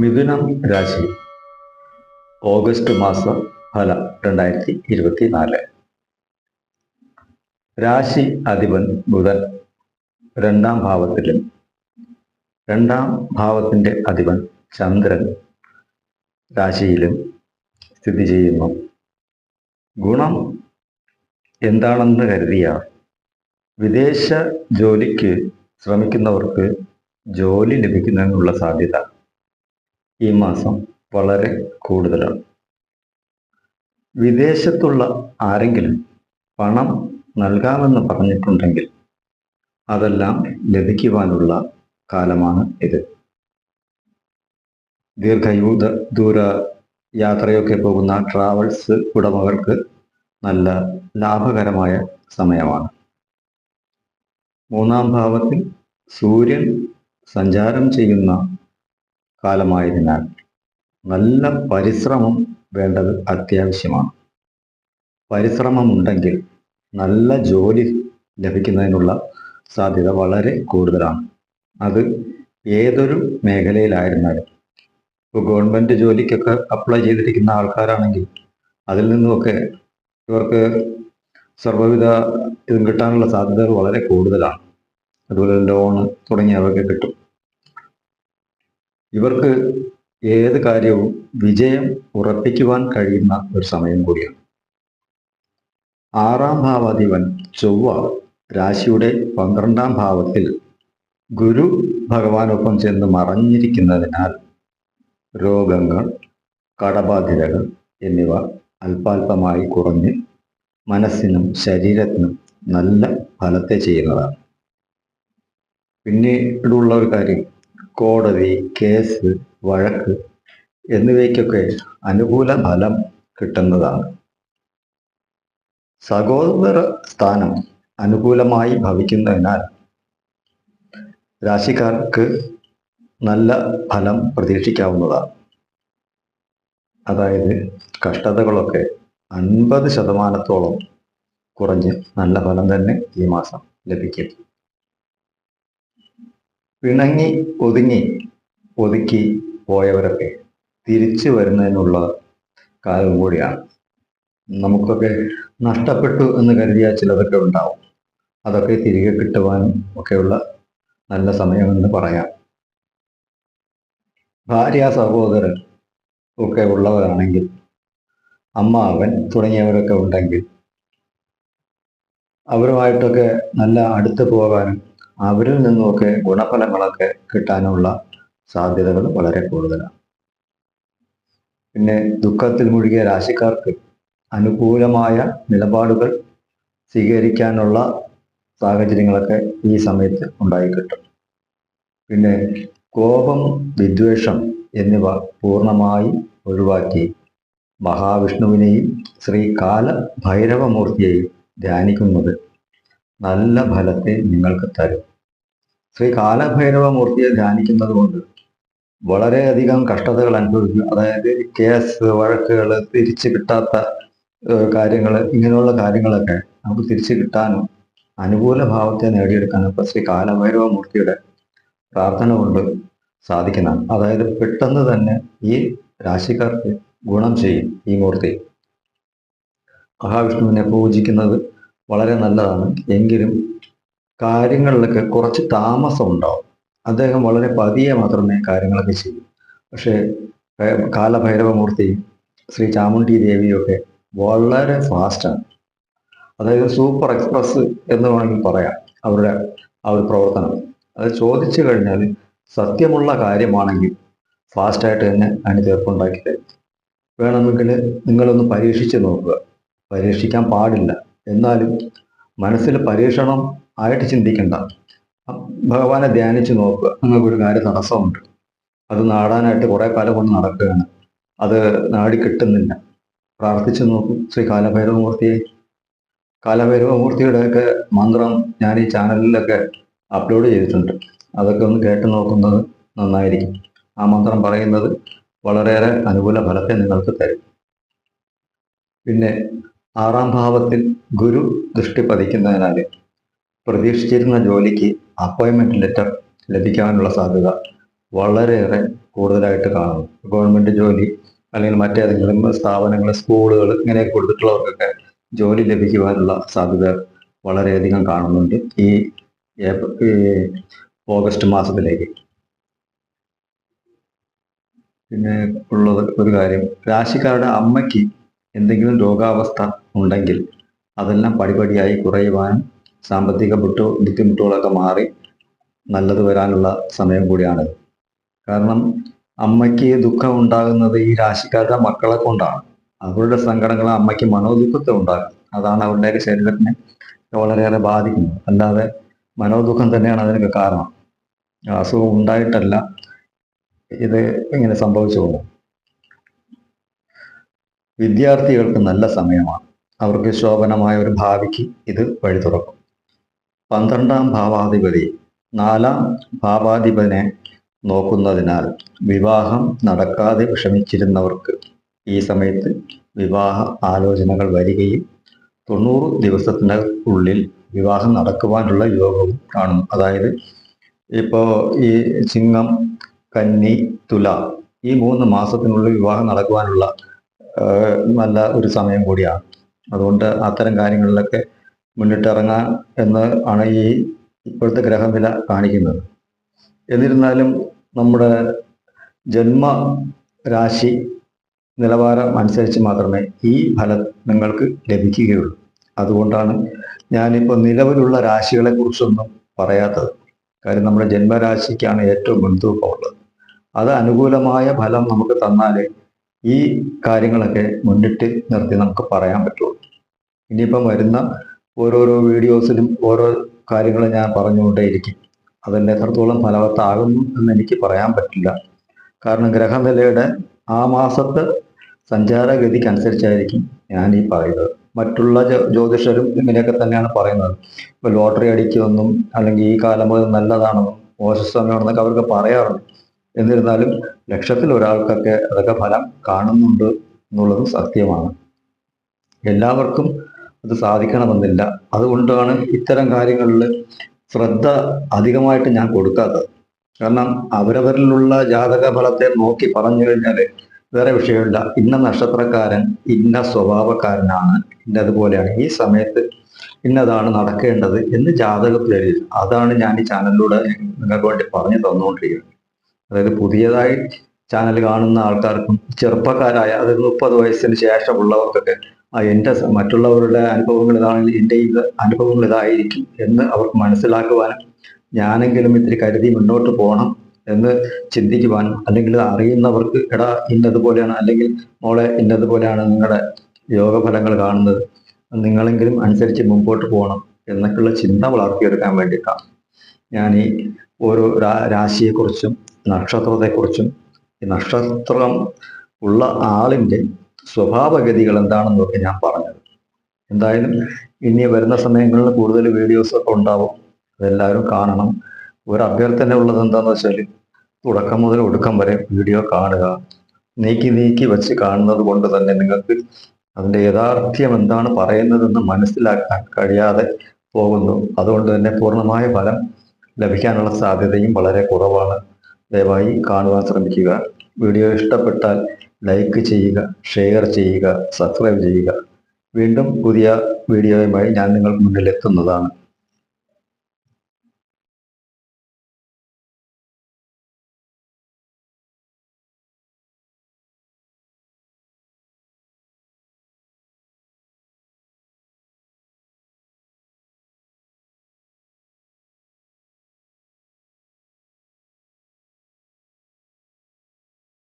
മിഥുനം രാശി. ഓഗസ്റ്റ് മാസ ഫലം രണ്ടായിരത്തി ഇരുപത്തി നാല് രാശി അധിപൻ ബുധൻ രണ്ടാം ഭാവത്തിലും രണ്ടാം ഭാവത്തിന്റെ അധിപൻ ചന്ദ്രൻ രാശിയിലും സ്ഥിതി ചെയ്യുന്നു. ഗുണം എന്താണെന്ന് കരുതിയ വിദേശ ജോലിക്ക് ശ്രമിക്കുന്നവർക്ക് ജോലി ലഭിക്കുന്നതിനുള്ള സാധ്യത ഈ മാസം വളരെ കൂടുതലാണ്. വിദേശത്തുള്ള ആരെങ്കിലും പണം നൽകാമെന്ന് പറഞ്ഞിട്ടുണ്ടെങ്കിൽ അതെല്ലാം ലഭിക്കുവാനുള്ള കാലമാണ് ഇത്. ദീർഘയൂത ദൂര യാത്രയൊക്കെ പോകുന്ന ട്രാവൽസ് ഉടമകൾക്ക് നല്ല ലാഭകരമായ സമയമാണ്. മൂന്നാം ഭാവത്തിൽ സൂര്യൻ സഞ്ചാരം ചെയ്യുന്ന കാലമായതിനാൽ നല്ല പരിശ്രമം വേണ്ടത് അത്യാവശ്യമാണ്. പരിശ്രമമുണ്ടെങ്കിൽ നല്ല ജോലി ലഭിക്കുന്നതിനുള്ള സാധ്യത വളരെ കൂടുതലാണ്. അത് ഏതൊരു മേഖലയിലായിരുന്നാലും. ഇപ്പോൾ ഗവൺമെന്റ് ജോലിക്കൊക്കെ അപ്ലൈ ചെയ്തിരിക്കുന്ന ആൾക്കാരാണെങ്കിൽ അതിൽ നിന്നുമൊക്കെ ഇവർക്ക് സർവവിധ ഇതും കിട്ടാനുള്ള സാധ്യതകൾ വളരെ കൂടുതലാണ്. അതുപോലെ ലോണ് തുടങ്ങിയവയൊക്കെ കിട്ടും. ഇവർക്ക് ഏത് കാര്യവും വിജയം ഉറപ്പിക്കുവാൻ കഴിയുന്ന ഒരു സമയം കൂടിയാണ്. ആറാം ഭാവാധിപൻ ചൊവ്വ രാശിയുടെ പന്ത്രണ്ടാം ഭാവത്തിൽ ഗുരു ഭഗവാനൊപ്പം ചെന്ന് മറഞ്ഞിരിക്കുന്നതിനാൽ രോഗങ്ങൾ കടബാധിതകൾ എന്നിവ അല്പാൽപമായി കുറഞ്ഞ് മനസ്സിനും ശരീരത്തിനും നല്ല ഫലത്തെ ചെയ്യുന്നതാണ്. പിന്നീടുള്ള ഒരു കാര്യം കോടതി കേസ് വഴക്ക് എന്നിവയ്ക്കൊക്കെ അനുകൂല ഫലം കിട്ടുന്നതാണ്. സഹോദര സ്ഥാനം അനുകൂലമായി ഭവിക്കുന്നതിനാൽ രാശിക്കാർക്ക് നല്ല ഫലം പ്രതീക്ഷിക്കാവുന്നതാണ്. അതായത് കഷ്ടതകളൊക്കെ അൻപത് ശതമാനത്തോളം കുറഞ്ഞ് നല്ല ഫലം തന്നെ ഈ മാസം ലഭിക്കും. പിണങ്ങി ഒതുങ്ങി ഒതുക്കി പോയവരൊക്കെ തിരിച്ചു വരുന്നതിനുള്ള കാലം കൂടിയാണ്. നമുക്കൊക്കെ നഷ്ടപ്പെട്ടു എന്ന് കരുതിയ ചിലതൊക്കെ ഉണ്ടാവും. അതൊക്കെ തിരികെ കിട്ടുവാനും ഒക്കെയുള്ള നല്ല സമയമെന്ന് പറയാം. ഭാര്യ സഹോദരൻ ഒക്കെ ഉള്ളവരാണെങ്കിൽ അമ്മാവൻ തുടങ്ങിയവരൊക്കെ ഉണ്ടെങ്കിൽ അവരുമായിട്ടൊക്കെ നല്ല അടുത്ത് പോകാനും അവരിൽ നിന്നുമൊക്കെ ഗുണഫലങ്ങളൊക്കെ കിട്ടാനുള്ള സാധ്യതകൾ വളരെ കൂടുതലാണ്. പിന്നെ ദുഃഖത്തിൽ മുഴുകിയ രാശിക്കാർക്ക് അനുകൂലമായ നിലപാടുകൾ സ്വീകരിക്കാനുള്ള സാഹചര്യങ്ങളൊക്കെ ഈ സമയത്ത് ഉണ്ടായിക്കിട്ടും. പിന്നെ കോപം വിദ്വേഷം എന്നിവ പൂർണമായി ഒഴിവാക്കി മഹാവിഷ്ണുവിനെയും ശ്രീ കാല ഭൈരവമൂർത്തിയെയും ധ്യാനിക്കുന്നത് നല്ല ഫലത്തെ നിങ്ങൾക്ക് തരും. ശ്രീ കാലഭൈരവ മൂർത്തിയെ ധ്യാനിക്കുന്നത് കൊണ്ട് വളരെയധികം കഷ്ടതകൾ അനുഭവിക്കും അതായത് കേസ് വഴക്കുകൾ തിരിച്ചു കിട്ടാത്ത കാര്യങ്ങൾ ഇങ്ങനെയുള്ള കാര്യങ്ങളൊക്കെ നമുക്ക് തിരിച്ചു കിട്ടാനും അനുകൂല ഭാവത്തെ നേടിയെടുക്കാനും ഇപ്പൊ ശ്രീ കാലഭൈരവ മൂർത്തിയുടെ പ്രാർത്ഥന കൊണ്ട് സാധിക്കുന്നതാണ് അതായത് പെട്ടെന്ന് തന്നെ ഈ രാശിക്കാർക്ക് ഗുണം ചെയ്യും ഈ മൂർത്തി. മഹാവിഷ്ണുവിനെ പൂജിക്കുന്നത് വളരെ നല്ലതാണ്. എങ്കിലും കാര്യങ്ങളിലൊക്കെ കുറച്ച് താമസം ഉണ്ടാവും അദ്ദേഹം വളരെ പതിയെ മാത്രമേ കാര്യങ്ങളൊക്കെ ചെയ്യൂ. പക്ഷേ കാലഭൈരവമൂർത്തിയും ശ്രീ ചാമുണ്ഡി ദേവിയൊക്കെ വളരെ ഫാസ്റ്റാണ് അതായത് സൂപ്പർ എക്സ്പ്രസ് എന്ന് വേണമെങ്കിൽ പറയാം അവരുടെ ആ ഒരു പ്രവർത്തനം. അത് ചോദിച്ചു കഴിഞ്ഞാൽ സത്യമുള്ള കാര്യമാണെങ്കിൽ ഫാസ്റ്റായിട്ട് തന്നെ അതിന് തീർപ്പുണ്ടാക്കി തരും. വേണമെങ്കിൽ നിങ്ങളൊന്ന് പരീക്ഷിച്ച് നോക്കുക. പരീക്ഷിക്കാൻ പാടില്ല. എന്നാലും മനസ്സിൽ പരീക്ഷണം ആയിട്ട് ചിന്തിക്കണ്ട. ഭഗവാനെ ധ്യാനിച്ച് നോക്കുക നിങ്ങൾക്കൊരു കാര്യം തടസ്സമുണ്ട്. അത് നാടാനായിട്ട് കുറേ കാലം കൊണ്ട് നടക്കുകയാണ്. അത് നാടി കിട്ടുന്നില്ല. പ്രാർത്ഥിച്ചു നോക്കും. ശ്രീ കാലഭൈരവമൂർത്തിയെ. കാലഭൈരവമൂർത്തിയുടെ ഒക്കെ മന്ത്രം ഞാൻ ഈ ചാനലിലൊക്കെ അപ്ലോഡ് ചെയ്തിട്ടുണ്ട്. അതൊക്കെ ഒന്ന് കേട്ട് നോക്കുന്നത് നന്നായിരിക്കും. ആ മന്ത്രം പറയുന്നത് വളരെയേറെ അനുകൂല ഫലത്തെ നിങ്ങൾക്ക് തരും. പിന്നെ ആറാം ഭാവത്തിൽ ഗുരു ദൃഷ്ടി പതിക്കുന്നതിനാൽ പ്രതീക്ഷിച്ചിരുന്ന ജോലിക്ക് അപ്പോയിൻമെന്റ് ലെറ്റർ ലഭിക്കാനുള്ള സാധ്യത വളരെയേറെ കൂടുതലായിട്ട് കാണുന്നു. ഗവൺമെന്റ് ജോലി അല്ലെങ്കിൽ മറ്റേതെങ്കിലും സ്ഥാപനങ്ങൾ സ്കൂളുകൾ ഇങ്ങനെയൊക്കെ കൊടുത്തിട്ടുള്ളവർക്കൊക്കെ ജോലി ലഭിക്കുവാനുള്ള സാധ്യത വളരെയധികം കാണുന്നുണ്ട് ഈ ഓഗസ്റ്റ് മാസത്തിലേക്ക്. പിന്നെ ഉള്ളത് ഒരു കാര്യം രാശിക്കാരുടെ അമ്മയ്ക്ക് എന്തെങ്കിലും രോഗാവസ്ഥ ഉണ്ടെങ്കിൽ അതെല്ലാം പടിപടിയായി കുറയുവാനും സാമ്പത്തിക ബുദ്ധി ബുദ്ധിമുട്ടുകളൊക്കെ മാറി നല്ലത് വരാനുള്ള സമയം കൂടിയാണ്. കാരണം അമ്മയ്ക്ക് ദുഃഖം ഉണ്ടാകുന്നത് ഈ രാശിക്കാരുടെ മക്കളെ കൊണ്ടാണ്. അവരുടെ സങ്കടങ്ങൾ അമ്മയ്ക്ക് മനോദുഃഖത്തെ ഉണ്ടാകും അതാണ് അവരുടെ ശരീരത്തിനെ വളരെയേറെ ബാധിക്കുന്നത്. അല്ലാതെ മനോദുഃഖം തന്നെയാണ് അതിനൊക്കെ കാരണം. അസുഖം ഉണ്ടായിട്ടല്ല ഇത് ഇങ്ങനെ സംഭവിച്ചു പോകും വിദ്യാർത്ഥികൾക്ക് നല്ല സമയമാണ്. അവർക്ക് ശോഭനമായ ഒരു ഭാവിക്ക് ഇത് വഴി തുറക്കും. പന്ത്രണ്ടാം ഭാവാധിപതി നാലാം ഭാവാധിപനെ നോക്കുന്നതിനാൽ വിവാഹം നടക്കാതെ വിഷമിച്ചിരുന്നവർക്ക് ഈ സമയത്ത് വിവാഹ ആലോചനകൾ വരികയും തൊണ്ണൂറ് ദിവസത്തിനുള്ളിൽ വിവാഹം നടക്കുവാനുള്ള യോഗവും കാണും അതായത് ഇപ്പോൾ ഈ ചിങ്ങം കന്നി തുല ഈ മൂന്ന് മാസത്തിനുള്ളിൽ വിവാഹം നടക്കുവാനുള്ള നല്ല ഒരു സമയം കൂടിയാണ്. അതുകൊണ്ട് അത്തരം കാര്യങ്ങളിലൊക്കെ മുന്നിട്ടിറങ്ങാൻ എന്ന് ആണ് ഈ ഇപ്പോഴത്തെ ഗ്രഹനില കാണിക്കുന്നത്. എന്നിരുന്നാലും നമ്മുടെ ജന്മ രാശി നിലവാരം അനുസരിച്ച് മാത്രമേ ഈ ഫലം നിങ്ങൾക്ക് ലഭിക്കുകയുള്ളൂ. അതുകൊണ്ടാണ് ഞാനിപ്പോൾ നിലവിലുള്ള രാശികളെ കുറിച്ചൊന്നും പറയാത്തത്. കാര്യം നമ്മുടെ ജന്മരാശിക്കാണ് ഏറ്റവും മുൻതൂക്കമുള്ളത്. അത് അനുകൂലമായ ഫലം നമുക്ക് തന്നാൽ ഈ കാര്യങ്ങളൊക്കെ മുന്നിട്ട് നിർത്തി നമുക്ക് പറയാൻ പറ്റുള്ളൂ. ഇനിയിപ്പം വരുന്ന ഓരോരോ വീഡിയോസിലും ഓരോ കാര്യങ്ങൾ ഞാൻ പറഞ്ഞുകൊണ്ടേയിരിക്കും. അതെല്ലാം എത്രത്തോളം ഫലവത്താകുന്നു എന്ന് എനിക്ക് പറയാൻ പറ്റില്ല. കാരണം ഗ്രഹനിലയുടെ ആ മാസത്തെ സഞ്ചാരഗതിക്കനുസരിച്ചായിരിക്കും ഞാൻ ഈ പറയുന്നത്. മറ്റുള്ള ജ്യോ- ജ്യോതിഷരും ഇങ്ങനെയൊക്കെ തന്നെയാണ് പറയുന്നത്. ഇപ്പൊ ലോട്ടറി അടിക്കുമെന്നും അല്ലെങ്കിൽ ഈ കാലം നല്ലതാണെന്നും മോശ സമയമാണെന്നൊക്കെ അവർക്ക് പറയാറുണ്ട്. എന്നിരുന്നാലും ലക്ഷത്തിൽ ഒരാൾക്കൊക്കെ അതൊക്കെ ഫലം കാണുന്നുണ്ട് എന്നുള്ളത് സത്യമാണ്. എല്ലാവർക്കും അത് സാധിക്കണമെന്നില്ല. അതുകൊണ്ടാണ് ഇത്തരം കാര്യങ്ങളിൽ ശ്രദ്ധ അധികമായിട്ട് ഞാൻ കൊടുക്കാത്തത്. കാരണം അവരവരിലുള്ള ജാതക ഫലത്തെ നോക്കി പറഞ്ഞു കഴിഞ്ഞാൽ വേറെ വിഷയമില്ല. ഇന്ന നക്ഷത്രക്കാരൻ ഇന്ന സ്വഭാവക്കാരനാണ് ഇന്നതുപോലെയാണ്. ഈ സമയത്ത് ഇന്നതാണ് നടക്കേണ്ടത് എന്ന് ജാതകത്തിൽ എഴുതി അതാണ് ഞാൻ ഈ ചാനലിലൂടെ നിങ്ങൾക്ക് വേണ്ടി പറഞ്ഞു തന്നുകൊണ്ടിരിക്കുന്നത്. അതായത് പുതിയതായി ചാനൽ കാണുന്ന ആൾക്കാർക്കും ചെറുപ്പക്കാരായ അതായത് മുപ്പത് വയസ്സിന് ശേഷമുള്ളവർക്കൊക്കെ എന്റെ മറ്റുള്ളവരുടെ അനുഭവങ്ങൾ ഇതാണെങ്കിൽ എന്റെ ഇത് അനുഭവങ്ങൾ ഇതായിരിക്കും എന്ന് അവർക്ക് മനസ്സിലാക്കുവാനും ഞാനെങ്കിലും ഇത്തിരി കരുതി മുന്നോട്ട് പോകണം എന്ന് ചിന്തിക്കുവാനും അല്ലെങ്കിൽ അറിയുന്നവർക്ക് എടാ ഇന്നതുപോലെയാണ് അല്ലെങ്കിൽ മോളെ ഇന്നതുപോലെയാണ് നിങ്ങളുടെ യോഗഫലങ്ങൾ കാണുന്നത്. നിങ്ങളെങ്കിലും അനുസരിച്ച് മുമ്പോട്ട് പോകണം എന്നൊക്കെയുള്ള ചിന്ത വളർത്തിയെടുക്കാൻ വേണ്ടിയിട്ടാണ്. ഞാൻ ഈ ഓരോ രാശിയെക്കുറിച്ചും നക്ഷത്രത്തെക്കുറിച്ചും ഈ നക്ഷത്രം ഉള്ള ആളിന്റെ സ്വഭാവഗതികൾ എന്താണെന്നൊക്കെ ഞാൻ പറഞ്ഞത്. എന്തായാലും ഇനി വരുന്ന സമയങ്ങളിൽ കൂടുതൽ വീഡിയോസ് ഒക്കെ ഉണ്ടാവും. അതെല്ലാവരും കാണണം. ഒരു അഭ്യർത്ഥന ഉള്ളത് എന്താണെന്ന് വെച്ചാൽ തുടക്കം മുതൽ ഒടുക്കം വരെ വീഡിയോ കാണുക. നീക്കി നീക്കി വെച്ച് കാണുന്നത് കൊണ്ട് തന്നെ നിങ്ങൾക്ക് അതിന്റെ യഥാർത്ഥ്യം എന്താണ് പറയുന്നതെന്ന് മനസ്സിലാക്കാൻ കഴിയാതെ പോകുന്നു. അതുകൊണ്ട് തന്നെ പൂർണമായ ഫലം ലഭിക്കാനുള്ള സാധ്യതയും വളരെ കുറവാണ്. ദയവായി കാണുവാൻ ശ്രമിക്കുക. വീഡിയോ ഇഷ്ടപ്പെട്ടാൽ ലൈക്ക് ചെയ്യുക ഷെയർ ചെയ്യുക സബ്സ്ക്രൈബ് ചെയ്യുക. വീണ്ടും പുതിയ വീഡിയോയുമായി ഞാൻ നിങ്ങൾക്ക് മുന്നിൽ എത്തുന്നതാണ്